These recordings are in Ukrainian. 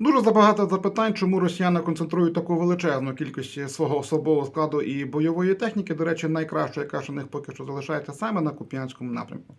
Дуже забагато запитань, чому росіяни концентрують таку величезну кількість свого особового складу і бойової техніки. До речі, найкраще, яка ж у них поки що залишається саме на Куп'янському напрямку.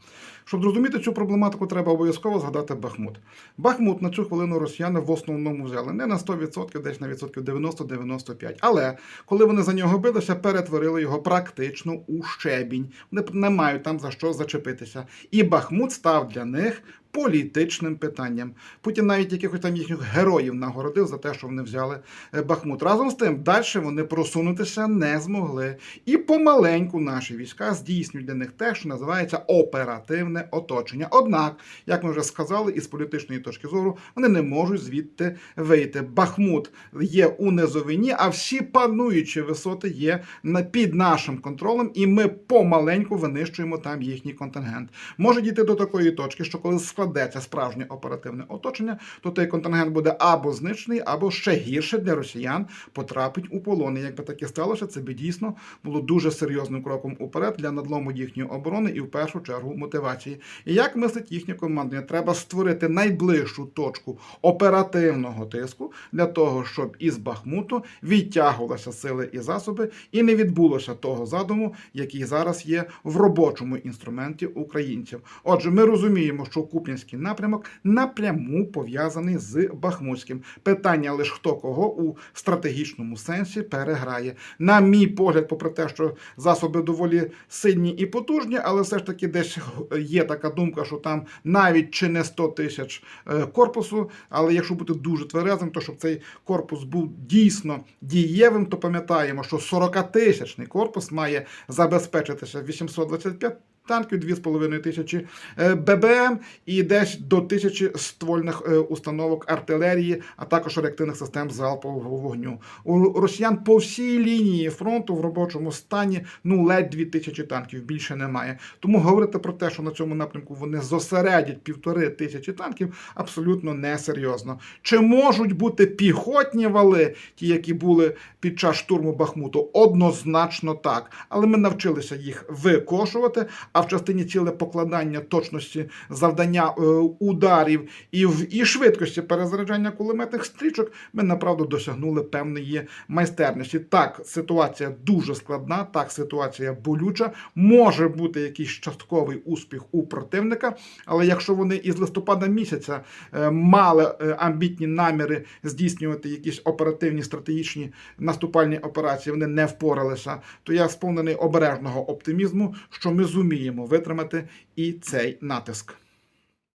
Щоб зрозуміти цю проблематику, треба обов'язково згадати Бахмут. Бахмут на цю хвилину росіяни в основному взяли не на 100%, десь на відсотків 90-95. Але коли вони за нього билися, перетворили його практично у щебінь. Вони не мають там за що зачепитися. І Бахмут став для них політичним питанням. Путін навіть якихось там їхніх героїв нагородив за те, що вони взяли е, Бахмут. Разом з тим, далі вони просунутися не змогли. І помаленьку наші війська здійснюють для них те, що називається оперативне оточення. Однак, як ми вже сказали, із політичної точки зору вони не можуть звідти вийти. Бахмут є у низовині, а всі пануючі висоти є під нашим контролем, і ми помаленьку винищуємо там їхній контингент. Може дійти до такої точки, що коли складеться справжнє оперативне оточення, то той контингент буде або знищений, або ще гірше для росіян потрапить у полон. І якби таке сталося, це би дійсно було дуже серйозним кроком уперед для надлому їхньої оборони і в першу чергу мотивації. І як мислить їхнє командування? Треба створити найближчу точку оперативного тиску для того, щоб із Бахмуту відтягувалися сили і засоби, і не відбулося того задуму, який зараз є в робочому інструменті українців. Отже, ми розуміємо, що Куп'янський напрямок напряму пов'язаний з Бахмутським. Питання лише хто кого у стратегічному сенсі переграє. На мій погляд, попри те, що засоби доволі сильні і потужні, але все ж таки десь є така думка, що там навіть чи не 100 тисяч е, корпусу. Але якщо бути дуже тверезим, то щоб цей корпус був дійсно дієвим, то пам'ятаємо, що 40-тисячний корпус має забезпечитися 825 танків, 2,5 тисячі е, ББМ і десь до тисячі ствольних е, установок артилерії, а також реактивних систем залпового вогню. У росіян по всій лінії фронту в робочому стані ну ледь 2 тисячі танків, більше немає. Тому говорити про те, що на цьому напрямку вони зосередять півтори тисячі танків, абсолютно несерйозно. Чи можуть бути піхотні вали, ті, які були під час штурму Бахмуту? Однозначно так. Але ми навчилися їх викошувати. А в частині цілепокладання точності завдання е, ударів і в і швидкості перезаряджання кулеметних стрічок ми направду досягнули певної майстерності. Так, ситуація дуже складна, так ситуація болюча. Може бути якийсь частковий успіх у противника, але якщо вони із листопада місяця е, мали е, амбітні наміри здійснювати якісь оперативні стратегічні наступальні операції, вони не впоралися, то я сповнений обережного оптимізму, що ми зуміємо витримати і цей натиск.